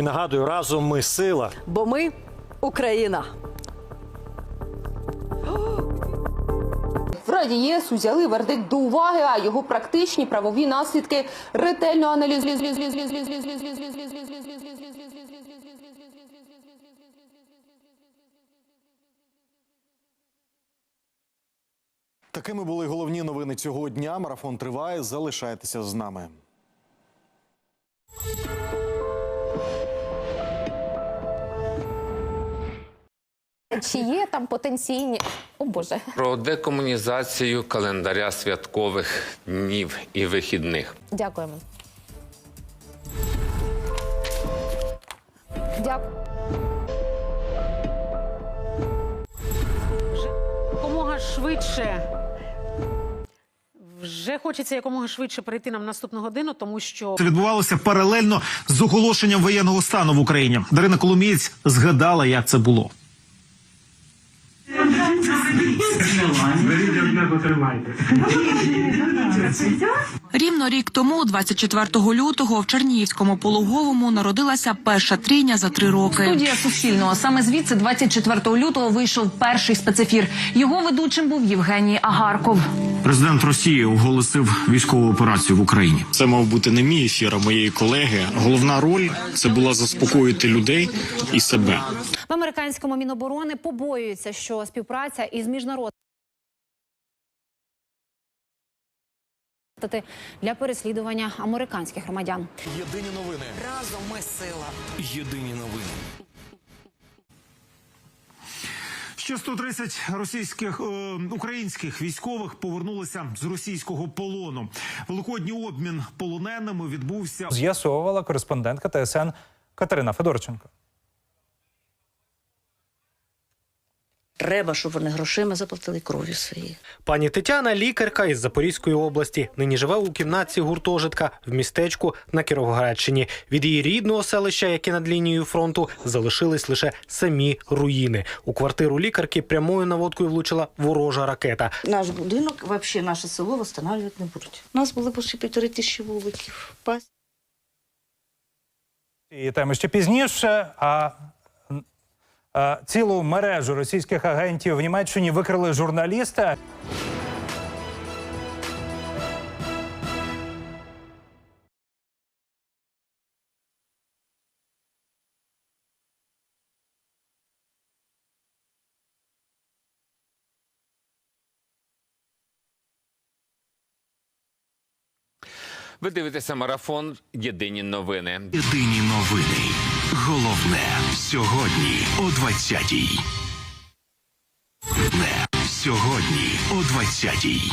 І нагадую, разом ми сила. Бо ми Україна. В Раді ЄС узяли вердикт до уваги, а його практичні правові наслідки ретельно аналізують. Такими були головні новини цього дня. Марафон триває. Залишайтеся з нами. Чи є там потенційні? О Боже, Про декомунізацію календаря святкових днів і вихідних. дякуємо. Дякую. якомога швидше. Вже хочеться якомога швидше перейти нам наступну годину, тому що Це відбувалося паралельно з оголошенням воєнного стану в Україні. Дарина Коломієць згадала, як це було. Беріть одне, потримайте. Рівно рік тому, 24 лютого, в Чернігівському пологовому народилася перша трійня за три роки. Студія Суспільного. Саме звідси 24 лютого вийшов перший спецефір. Його ведучим був Євгеній Агарков. Президент Росії оголосив військову операцію в Україні. Це мав бути не мій ефір, а моєї колеги. Головна роль це була заспокоїти людей і себе. В американському міноборони побоюються, що співпраця із міжнародними для переслідування американських громадян. Єдині новини. Разом ми сила. Єдині новини. Ще 130 російських е, українських військових повернулися з російського полону. Великодній обмін полоненими відбувся З'ясовувала кореспондентка ТСН Катерина Федорченко. Треба, щоб вони грошима заплатили кров'ю своєю. Пані Тетяна лікарка із Запорізької області. Нині живе у кімнатці гуртожитка в містечку на Кіровоградщині. Від її рідного селища, яке над лінією фронту, залишились лише самі руїни. У квартиру лікарки прямою наводкою влучила ворожа ракета. Наш будинок, взагалі наше село встановлювати не будуть. У нас було більше півтори тисячі вуликів. Пас. І теми ще пізніше. А, цілу мережу російських агентів в Німеччині викрили журналіста. Ви дивитеся марафон Єдині новини. єдині новини. Головне сьогодні о 20-й. Головне сьогодні о 20-й.